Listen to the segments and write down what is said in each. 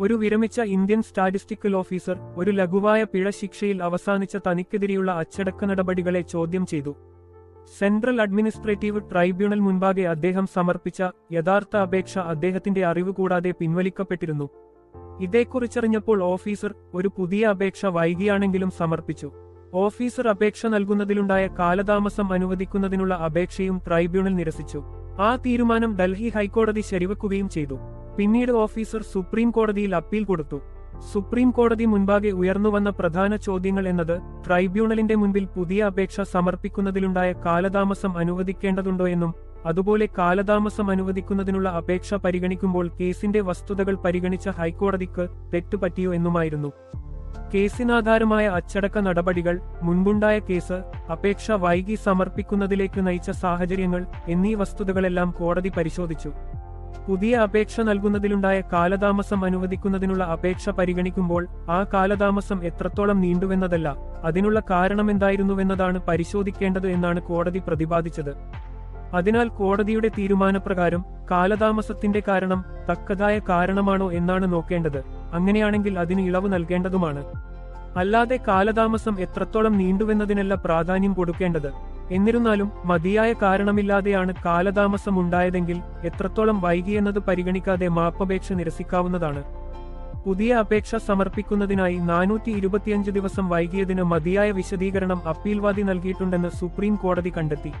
ഒരു വിരമിച്ച Indian statistical officer ഒരു ലഘുവായ പിഴ ശിക്ഷയിൽ അവസാനിച്ച തനിക്കെതിരെയുള്ള അച്ചടക്ക നടപടികളെ ചോദ്യം ചെയ്തു. സെൻട്രൽ അഡ്മിനിസ്ട്രേറ്റീവ് ട്രൈബ്യൂണൽ മുൻപാകെ അദ്ദേഹം സമർപ്പിച്ച യഥാർത്ഥ അപേക്ഷ അദ്ദേഹത്തിന്റെ അറിവ് കൂടാതെ പിൻവലിക്കപ്പെട്ടിരുന്നു. ഇതേക്കുറിച്ചറിഞ്ഞപ്പോൾ ഓഫീസർ ഒരു പുതിയ അപേക്ഷ വൈകിയാണെങ്കിലും സമർപ്പിച്ചു. ഓഫീസർ അപേക്ഷ നൽകുന്നതിലുണ്ടായ കാലതാമസം അനുവദിക്കുന്നതിനുള്ള അപേക്ഷയും ട്രൈബ്യൂണൽ നിരസിച്ചു. ആ തീരുമാനം ഡൽഹി ഹൈക്കോടതി ശരിവെക്കുകയും ചെയ്തു. പിന്നീട് ഓഫീസർ സുപ്രീം കോടതിയിൽ അപ്പീൽ കൊടുത്തു. സുപ്രീം കോടതി മുൻപാകെ ഉയർന്നുവന്ന പ്രധാന ചോദ്യങ്ങൾ എന്നത് ട്രൈബ്യൂണലിന്റെ മുൻപിൽ പുതിയ അപേക്ഷ സമർപ്പിക്കുന്നതിലുണ്ടായ കാലതാമസം അനുവദിക്കേണ്ടതുണ്ടോ എന്നും അതുപോലെ കാലതാമസം അനുവദിക്കുന്നതിനുള്ള അപേക്ഷ പരിഗണിക്കുമ്പോൾ കേസിന്റെ വസ്തുതകൾ പരിഗണിച്ച ഹൈക്കോടതിക്ക് തെറ്റുപറ്റിയോ എന്നുമായിരുന്നു. കേസിനാധാരമായ അച്ചടക്ക നടപടികൾ മുൻപുണ്ടായ കേസ് അപേക്ഷ വൈകി സമർപ്പിക്കുന്നതിലേക്ക് നയിച്ച സാഹചര്യങ്ങൾ എന്നീ വസ്തുതകളെല്ലാം കോടതി പരിശോധിച്ചു. പുതിയ അപേക്ഷ നൽകുന്നതിലുണ്ടായ കാലതാമസം അനുവദിക്കുന്നതിനുള്ള അപേക്ഷ പരിഗണിക്കുമ്പോൾ ആ കാലതാമസം എത്രത്തോളം നീണ്ടുവെന്നതല്ല അതിനുള്ള കാരണമെന്തായിരുന്നുവെന്നതാണ് പരിശോധിക്കേണ്ടത് എന്നാണ് കോടതി പ്രതിപാദിച്ചത്. അതിനാൽ കോടതിയുടെ തീരുമാനപ്രകാരം കാലതാമസത്തിന്റെ കാരണം തക്കതായ കാരണമാണോ എന്നാണ് നോക്കേണ്ടത് അങ്ങനെയാണെങ്കിൽ അതിന് ഇളവ് നൽകേണ്ടതുമാണ്. അല്ലാതെ കാലതാമസം എത്രത്തോളം നീണ്ടുവെന്നതിനല്ല പ്രാധാന്യം കൊടുക്കേണ്ടത്. എന്നിരുന്നാലും മതിയായ കാരണമില്ലാതെയാണ് കാലതാമസം ഉണ്ടായതെങ്കിൽ എത്രത്തോളം വൈകിയെന്നത് പരിഗണിക്കാതെ മാപ്പപേക്ഷ നിരസിക്കാവുന്നതാണ്. പുതിയ അപേക്ഷ സമർപ്പിക്കുന്നതിനായി നാനൂറ്റി ഇരുപത്തിയഞ്ച് ദിവസം വൈകിയതിന് മതിയായ വിശദീകരണം അപ്പീൽവാദി നൽകിയിട്ടുണ്ടെന്ന് സുപ്രീം കോടതി കണ്ടെത്തി.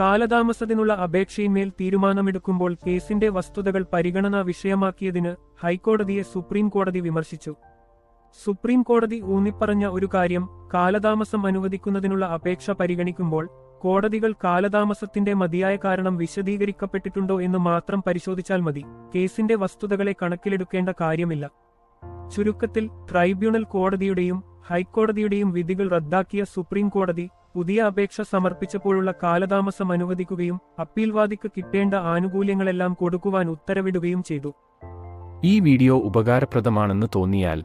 കാലതാമസത്തിനുള്ള അപേക്ഷയിന്മേൽ തീരുമാനമെടുക്കുമ്പോൾ കേസിന്റെ വസ്തുതകൾ പരിഗണനാ വിഷയമാക്കിയതിന് ഹൈക്കോടതിയെ സുപ്രീം കോടതി വിമർശിച്ചു. സുപ്രീം കോടതി ഊന്നിപ്പറഞ്ഞ ഒരു കാര്യം കാലതാമസം അനുവദിക്കുന്നതിനുള്ള അപേക്ഷ പരിഗണിക്കുമ്പോൾ കോടതികൾ കാലതാമസത്തിന്റെ മതിയായ കാരണം വിശദീകരിക്കപ്പെട്ടിട്ടുണ്ടോ എന്ന് മാത്രം പരിശോധിച്ചാൽ മതി. കേസിന്റെ വസ്തുതകളെ കണക്കിലെടുക്കേണ്ട കാര്യമില്ല. ചുരുക്കത്തിൽ ട്രൈബ്യൂണൽ കോടതിയുടെയും ഹൈക്കോടതിയുടെയും വിധികൾ റദ്ദാക്കിയ സുപ്രീം കോടതി പുതിയ അപേക്ഷ സമർപ്പിച്ചപ്പോഴുള്ള കാലതാമസം അനുവദിക്കുകയും അപ്പീൽവാദിക്ക് കിട്ടേണ്ട ആനുകൂല്യങ്ങളെല്ലാം കൊടുക്കുവാൻ ഉത്തരവിടുകയും ചെയ്തു. ഈ വീഡിയോ ഉപകാരപ്രദമാണെന്ന് തോന്നിയാൽ